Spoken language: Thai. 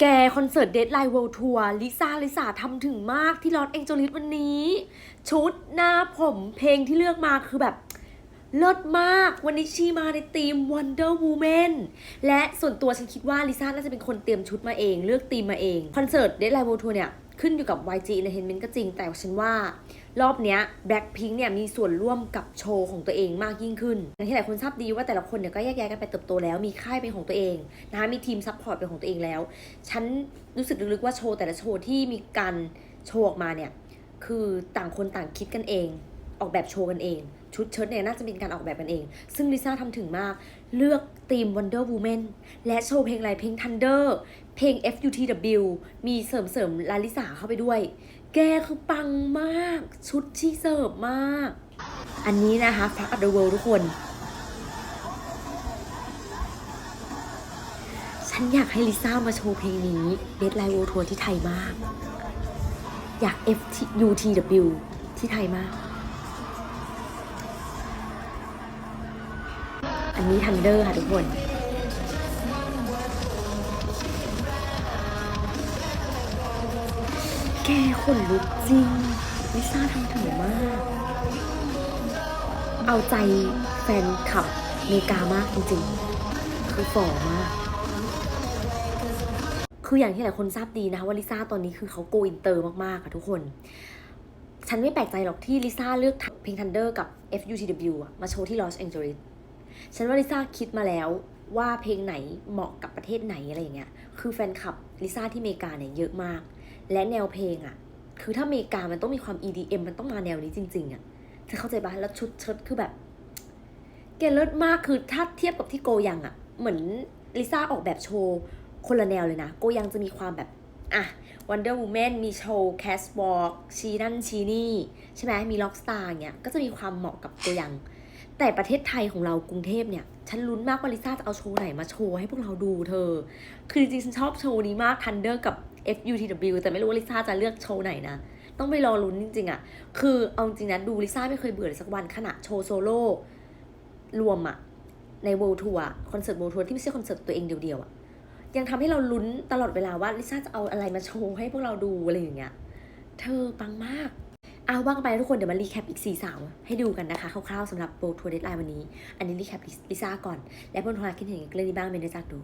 แกคอนเสิร์ตเดทไลน์เวิลด์ทัวร์ลิซ่าลิซ่าทำถึงมากที่ลอสแองเจลิสวันนี้ ชุดหน้าผมเพลงที่เลือกมาคือแบบเลิศมาก วันนี้ชีมาในทีม Wonder Woman และส่วนตัวฉันคิดว่าลิซ่าน่าจะเป็นคนเตรียมชุดมาเอง เลือกทีมมาเอง คอนเสิร์ตเดทไลน์เวิลด์ทัวร์เนี่ย ขึ้นอยู่กับ YG Entertainment ก็จริง แต่ฉันว่ารอบเนี้ย Blackpink เนี่ยมีส่วนร่วมกับโชว์ของตัวเองมากยิ่งขึ้นอย่างที่หลายคนทราบดีว่าแต่ละคนเนี่ยก็แยกย้ายกันไปเติบโตแล้ว มีค่ายเป็นของตัวเองนะคะมีทีมซัพพอร์ตเป็นของตัวเองแล้ว ฉันรู้สึกลึกๆว่าโชว์แต่ละโชว์ที่มีการโชว์ออกมาเนี่ยคือต่างคนต่างคิดกันเอง ออกแบบโชว์กันเอง ชุดเชิ้ตเนี่ยน่าจะเป็นการออกแบบกันเอง ซึ่งลิซ่าทำถึงมาก เลือกธีม Wonder Woman และโชว์เพลงอะไรเพลง Thunder เพลง FUTW มีเสริมเสริมลาลิสาเข้าไปด้วย แกคือปังมาก ชุดที่เสิร์ฟมาก อันนี้นะคะ Fuck Up the World ทุกคน ฉันอยากให้ลิซ่ามาโชว์เพลงนี้ Deadline World Tour ที่ไทยมาก อยาก FUTW ที่ไทยมาก อันนี้ทันเดอร์ค่ะทุกคน แกขนลุกจริงลิซ่าทำถึงมาก เอาใจแฟนคลับเมกามากจริงๆ คือฝ่อมาก คืออย่างที่หลายคนทราบดีนะคะว่าลิซ่าตอนนี้คือเขาโกอินเตอร์มากๆค่ะทุกคน ฉันไม่แปลกใจหรอกที่ลิซ่าเลือกเพลง Thunder กับ FUTW มาโชว์ที่ลอสแองเจลิสฉันว่าลิซ่าคิดมาแล้วว่าเพลงไหนเหมาะกับประเทศไหนอะไรอย่างเงี้ย คือแฟนคลับลิซ่าที่อเมริกาเนี่ยเยอะมาก และแนวเพลงอะ่ะ คือถ้าอเมริกามันต้องมีความ EDM มันต้องมาแนวนี้จริง ๆอะ่ะเธอเข้าใจปะแล้วชุดเชิ้ตคือแบบ เกเลิศมากคือถ้าเทียบกับที่โกยังอะ่ะ เหมือนลิซ่าออกแบบโชว์คนละแนวเลยนะ โกยังจะมีความแบบ อะ Wonder Woman มีโชว์ Catwalk ชีนั่นชีนี่ ใช่ไหมมี Rockstar อย่างเงี้ย ก็จะมีความเหมาะกับโกยัง แต่ประเทศไทยของเรากรุงเทพเนี่ย ฉันลุ้นมากว่าลิซ่าจะเอาโชว์ไหนมาโชว์ให้พวกเราดูเธอ คือจริงๆฉันชอบโชว์นี้มาก Thunder กับ FUTW แต่ไม่รู้ว่าลิซ่าจะเลือกโชว์ไหนนะ ต้องไปรอลุ้นจริงๆอะคือเอาจริงนะดูลิซ่าไม่เคยเบื่อเลยสักวันขณะโชว์โซโล่รวมอะใน World Tour คอนเสิร์ต World Tour ที่ไม่ใช่คอนเสิร์ตตัวเองเดียวๆอะยังทำให้เราลุ้นตลอดเวลาว่าลิซ่าจะเอาอะไรมาโชว์ให้พวกเราดูอะไรอย่างเงี้ย เธอปังมาก เอาว่างไปทุกคนเดี๋ยวมารีแคปอีก 4 สาว ให้ดูกันนะคะคร่าวๆสำหรับโปรทัวร์เดทไลน์วันนี้ อันนี้รีแคปลิซ่าก่อน และบนทวารคิดเห็นเรื่องนี้บ้างเมนได้จากดู